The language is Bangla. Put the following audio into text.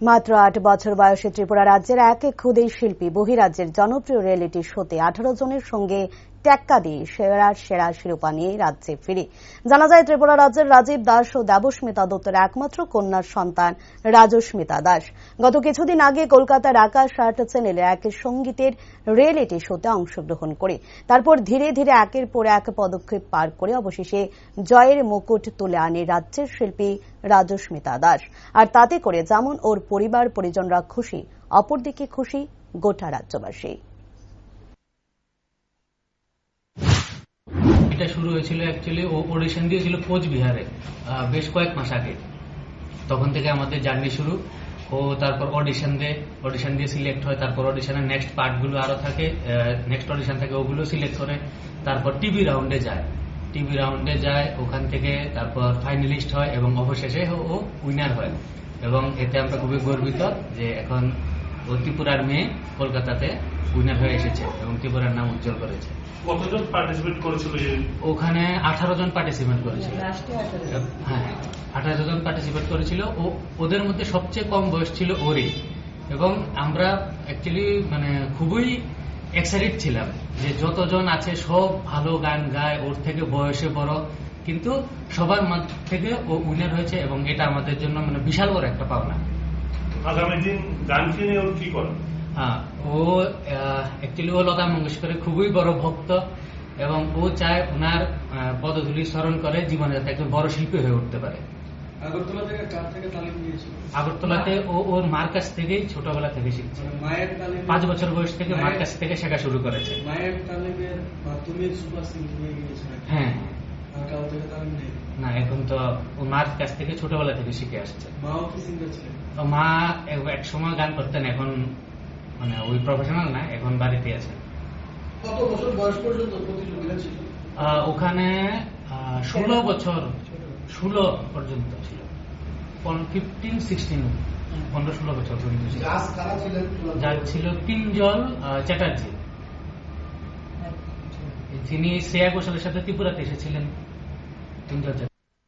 মাত্র আট বছর বয়সে ত্রিপুরা রাজ্যের এক ক্ষুদে শিল্পী বহিরাজ্যের জনপ্রিয় রিয়েলিটি শোতে আঠারো জনের সঙ্গে টেক্কা দিয়ে সেরা সেরা শিরোপা নিয়ে রাজ্যে ফিরে। জানা যায়, ত্রিপুরা রাজ্যের রাজীব দাস ও দেবস্মিতা দত্তের একমাত্র কন্যার সন্তান রাজস্মিতা দাস। গত কিছুদিন আগে কলকাতার আকাশ আর্ট চ্যানেলে এক সঙ্গীতের রিয়েলিটি শোতে অংশগ্রহণ করে, তারপর ধীরে ধীরে একের পর এক পদক্ষেপ পার করে অবশেষে জয়ের মুকুট তুলে আনে রাজ্যের শিল্পী রাজস্মিতা দাস। আর তাতে করে যেমন ওর পরিবার পরিজনরা খুশি, অপরদিকে খুশি গোটা রাজ্যবাসী। এটা শুরু হয়েছিল অ্যাকচুয়ালি ও অডিশন দিয়েছিল কোচবিহারে বেশ কয়েক মাস আগে। তখন থেকে আমাদের জার্নি শুরু। ও তারপর অডিশন দেয় অডিশন দিয়ে সিলেক্ট হয়, তারপর অডিশনের নেক্সট পার্টগুলো আরও থাকে নেক্সট অডিশন থাকে, ওগুলো সিলেক্ট করে, তারপর টিভি রাউন্ডে যায়। টিভি রাউন্ডে যায়, ওখান থেকে তারপর ফাইনালিস্ট হয় এবং অবশেষে ও উইনার হয়। এবং এতে আমরা খুবই গর্বিত যে এখন ও ত্রিপুরার মেয়ে কলকাতাতে উইনার হয়ে এসেছে এবং ত্রিপুরার নাম উজ্জ্বল করেছে। কতজন পার্টিসিপেট করেছিল ওখানে আঠারো জন পার্টিসিপেট করেছিল। হ্যাঁ আঠারো জন পার্টিসিপেট করেছিল ও ওদের মধ্যে সবচেয়ে কম বয়স ছিল ওরই। এবং আমরা অ্যাকচুয়ালি মানে খুবই এক্সাইটেড ছিলাম যে যতজন আছে সব ভালো গান গায় ওর থেকে বয়সে বড়। কিন্তু সবার মধ্যে থেকে ও উইনার হয়েছে এবং এটা আমাদের জন্য মানে বিশাল বড় একটা পাওনা। আগামী দিন গানকে নিয়ে ওর কি করে? হ্যাঁ ও অ্যাকচুয়ালি ও লতা মঙ্গেশকরের খুবই বড় ভক্ত এবং ও চায় ওনার পদধূলি স্মরণ করে জীবনে যাতে একজন বড় শিল্পী হয়ে উঠতে পারে। আগরতলাতে ও ওর মার কাছ থেকেই ছোটবেলা থেকে শিখছে। মানে পাঁচ বছর বয়স থেকে মার কাছ থেকে শেখা শুরু করেছে। হয়ে। না এখন তো ও মার কাছ থেকে ছোটবেলা থেকে শিখে আসছে। মা এক সময় গান করতেন এখন মানে ওই প্রফেশনাল না এখন বাড়িতে আছে। কত বছর বয়স পর্যন্ত প্রতিযোগিতা ছিল? ওখানে ষোলো বছর ষোলো পর্যন্ত ছিল। ফিফটিন সিক্সটিন পনেরো ষোলো বছর পর্যন্ত ছিল। যার ছিল তিনজন আহ, চ্যাটার্জি। যিনি শ্রেয়া ঘোষালের সাথে ত্রিপুরাতে এসেছিলেন। তিনজন চ্যাটার্জি।